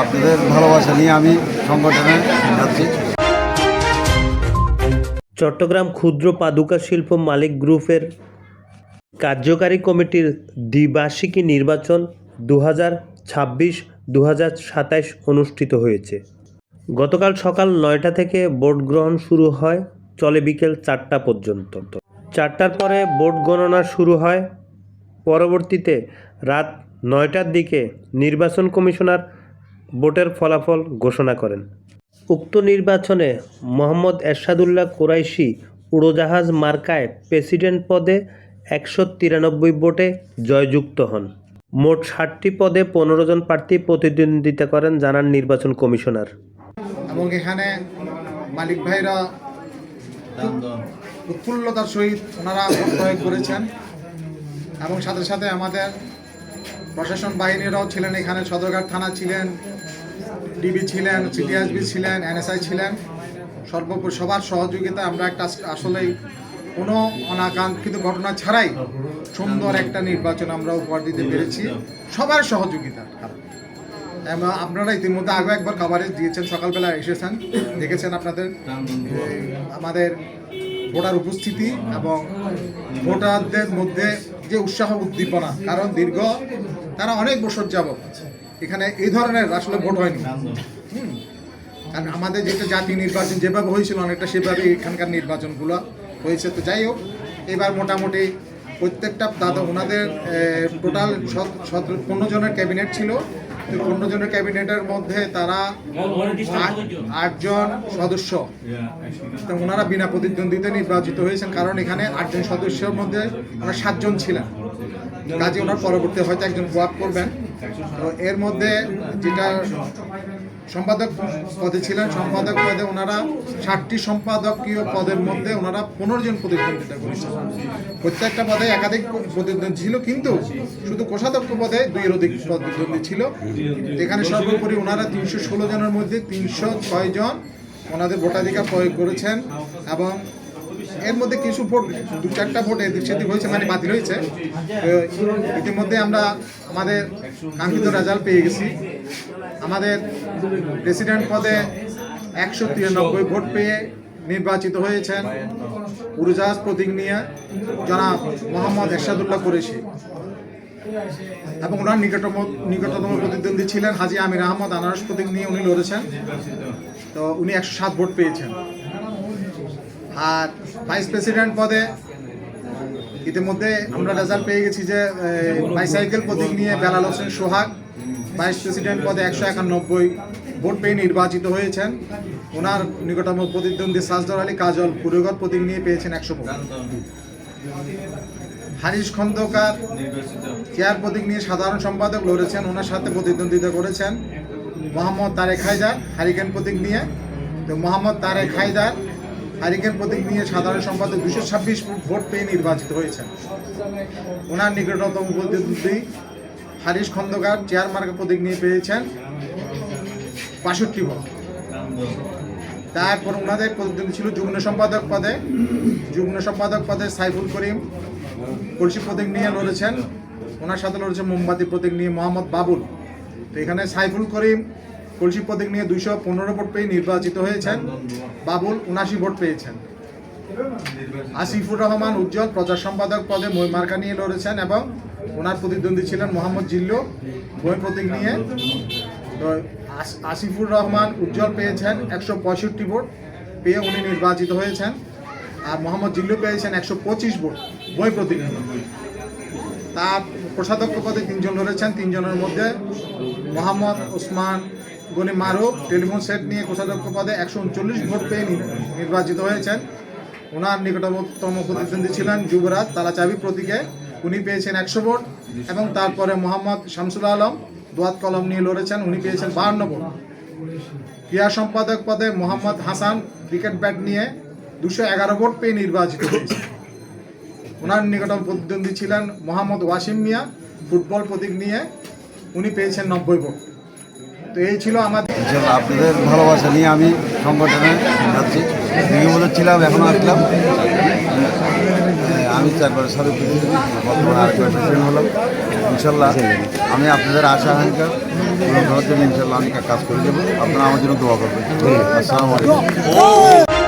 আপনাদের ভালোবাসা নিয়ে আমি সংগঠনে যাচ্ছি। চট্টগ্রাম ক্ষুদ্র পাদুকা শিল্প মালিক গ্রুপের কার্যকারী কমিটির দ্বিবার্ষিকী নির্বাচন দু হাজার ছাব্বিশ সাতাইশ অনুষ্ঠিত হয়েছে। গতকাল সকাল নয়টা থেকে ভোট গ্রহণ শুরু হয়, চলে বিকেল চারটা পর্যন্ত। চারটার পরে ভোট গণনা শুরু হয়, পরবর্তীতে রাত নয়টার দিকে নির্বাচন কমিশনার ভোটের ফলাফল ঘোষণা করেন। উক্ত নির্বাচনে মোহাম্মদ এরশাদুল্লাহ কোরাইশি উড়োজাহাজ মার্কায় প্রেসিডেন্ট পদে একশো তিরানব্বই ভোটে জয়যুক্ত হন। মোট ষাটটি পদে পনেরো জন প্রার্থী প্রতিদ্বন্দ্বিতা করেন জানান নির্বাচন কমিশনার। এবং এখানে মালিক ভাইরা উৎফুল্লতার সহিত ওনারা প্রয়োগ করেছেন। এবং সাথে সাথে আমাদের প্রশাসন বাহিনীরাও ছিলেন এখানে সদরঘাট থানা ছিলেন ডিবি ছিলেন, সিটিএসবি ছিলেন, এনএসআই ছিলেন। সর্বোপরি সবার সহযোগিতা আমরা একটা আসলে কোনো অনাকাঙ্ক্ষিত ঘটনা ছাড়াই সুন্দর একটা নির্বাচন আমরা উপহার দিতে পেরেছি। সবার সহযোগিতা। আপনারা ইতিমধ্যে আগে একবার কভারেজ দিয়েছেন, সকালবেলা এসেছেন, দেখেছেন আপনাদের আমাদের ভোটার উপস্থিতি এবং ভোটারদের মধ্যে যে উৎসাহ উদ্দীপনা। কারণ দীর্ঘ, তারা অনেক বছর যাবত এখানে এই ধরনের আসলে ভোট হয়নি। কারণ আমাদের যেটা জাতীয় নির্বাচন যেভাবে হয়েছিল অনেকটা সেভাবে এখানকার নির্বাচনগুলো হয়েছে। তো যাই হোক, এবার মোটামুটি প্রত্যেকটা দাদা, ওনাদের টোটাল পনেরো জনের ক্যাবিনেট ছিল। তো পনেরো জনের ক্যাবিনেটের মধ্যে তারা আট- আটজন সদস্য। ওনারা বিনা প্রতিদ্বন্দ্বিতা নির্বাচিত হয়েছেন। কারণ এখানে আটজন সদস্যের মধ্যে ওনারা সাতজন ছিলেন কাজে ওনার পরবর্তী হয়তো একজন গোয়াপ করবেন। তো এর মধ্যে যেটা সম্পাদক পদে ছিলেন, সম্পাদক পদে ওনারা ষাটটি সম্পাদকীয় পদের মধ্যে ওনারা পনেরো জন প্রতিদ্বন্দ্বিতা করেছেন। প্রত্যেকটা পদে একাধিক প্রতিদ্বন্দ্বী ছিল, কিন্তু শুধু কোষাধ্যক্ষ পদে দুইয়ের অধিক প্রতিদ্বন্দ্বী ছিল। এখানে সর্বোপরি ওনারা তিনশো ষোলো জনের মধ্যে তিনশো ছয় জন ওনাদের ভোটাধিকার প্রয়োগ করেছেন এবং এর মধ্যে কিছু ভোট, দু চারটা ভোট এদিক সেদিক হয়েছে মানে বাতিল হয়েছে। ইতিমধ্যে আমরা আমাদের কাঙ্ক্ষিত রেজাল্ট পেয়ে গেছি। আমাদের প্রেসিডেন্ট পদে একশো তিরানব্বই ভোট পেয়ে নির্বাচিত হয়েছেন উড়োজাহাজ প্রতীক নিয়ে জনাব মোহাম্মদ এরশাদুল্লাহ কুরেশি। এবং ওনার নিকটতম নিকটতম প্রতিদ্বন্দ্বী ছিলেন হাজি আমির আহমদ, আনারস প্রতীক নিয়ে উনি লড়েছেন। তো উনি একশো সাত ভোট পেয়েছেন। আর ভাইস প্রেসিডেন্ট পদে। ইতিমধ্যে আমরা রেজাল্ট পেয়ে গেছি যে বাইসাইকেল প্রতীক নিয়ে বেলাল হোসেন সোহাগ ভাইস প্রেসিডেন্ট পদে একশো একানব্বই ভোট পেয়ে নির্বাচিত হয়েছেন। ওনার নিকটতম প্রতিদ্বন্দ্বী সাজদর আলী কাজল পুরগর প্রতীক নিয়ে পেয়েছেন একশো হারিশ খন্দকার চেয়ার প্রতীক নিয়ে সাধারণ সম্পাদক লড়েছেন, ওনার সাথে প্রতিদ্বন্দ্বিতা করেছেন। মোহাম্মদ তারেক হায়দার হারিকেন প্রতীক নিয়ে। তো মোহাম্মদ তারেক হায়দার হারিকেন প্রতীক নিয়ে সাধারণ সম্পাদক দুশো ছাব্বিশ ভোট পেয়ে নির্বাচিত হয়েছেন। ওনার নিকটতম প্রতিদ্বন্দ্বী হারিশ খন্দকার, চেয়ার মার্কা প্রতীক নিয়ে পেয়েছেন বাষট্টি ভোট। তারপর ওনাদের প্রতিদ্বন্দ্বী ছিল যুগ্ম সম্পাদক পদে। যুগ্ম সম্পাদক পদে সাইফুল করিম কলসি প্রতীক নিয়ে লড়েছেন। ওনার সাথে লড়েছে মোমবাতি প্রতীক নিয়ে মোহাম্মদ বাবুল। তো এখানে সাইফুল করিম কলসি প্রতীক নিয়ে দুইশো পনেরো ভোট পেয়ে নির্বাচিত হয়েছেন। বাবুল উনাশি ভোট পেয়েছেন। আসিফুর রহমান উজ্জ্বল প্রচার সম্পাদক পদে মই মার্কা নিয়ে লড়েছেন এবং ওনার প্রতিদ্বন্দ্বী ছিলেন মোহাম্মদ জিল্লু। বই প্রতীক নিয়ে তো আসিফুর রহমান উজ্জ্বল পেয়েছেন একশো পঁয়ষট্টি ভোট পেয়ে উনি নির্বাচিত হয়েছেন। আর মোহাম্মদ জিল্লু পেয়েছেন একশো পঁচিশ ভোট বই প্রতীক তার কোষাধ্যক্ষ পদে তিনজন লড়েছেন তিনজনের মধ্যে মোহাম্মদ ওসমান গনি মারুফ টেলিফোন সেট নিয়ে কোষাধ্যক্ষ পদে একশো উনচল্লিশ ভোট পেয়ে নির্বাচিত হয়েছেন। ওনার নিকটতম প্রতিদ্বন্দ্বী ছিলেন যুবরাজ তালাচাবি প্রতীকে। উনি পেয়েছেন একশো ভোট এবং তারপরে মোহাম্মদ শামসুল আলম, দোয়াত কলম নিয়ে লড়েছেন, উনি পেয়েছেন বাহান্ন ভোট। ক্রীড়া সম্পাদক পদে মোহাম্মদ হাসান ক্রিকেট ব্যাট নিয়ে দুশো এগারো ভোট পেয়ে নির্বাচিত হয়েছে ওনার নিকটতম প্রতিদ্বন্দ্বী ছিলেন মোহাম্মদ ওয়াসিম মিয়া, ফুটবল প্রতীক নিয়ে। উনি পেয়েছেন নব্বই ভোট। তো এই ছিল আমাদের আপনাদের ভালোবাসা নিয়ে আমি সংগঠনে যাচ্ছি। দীর্ঘ বছর ছিলাম এখনও আসলাম। হ্যাঁ, আমি চারবার সাথে বর্তমানে হলাম। ইনশাল্লাহ আমি আপনাদের আশা আকাঙ্ক্ষা জন্য ইনশাল্লাহ আমি কাজ করে দেবো। আপনারা আমার জন্য দোয়া করবেন। আসসালামু আলাইকুম।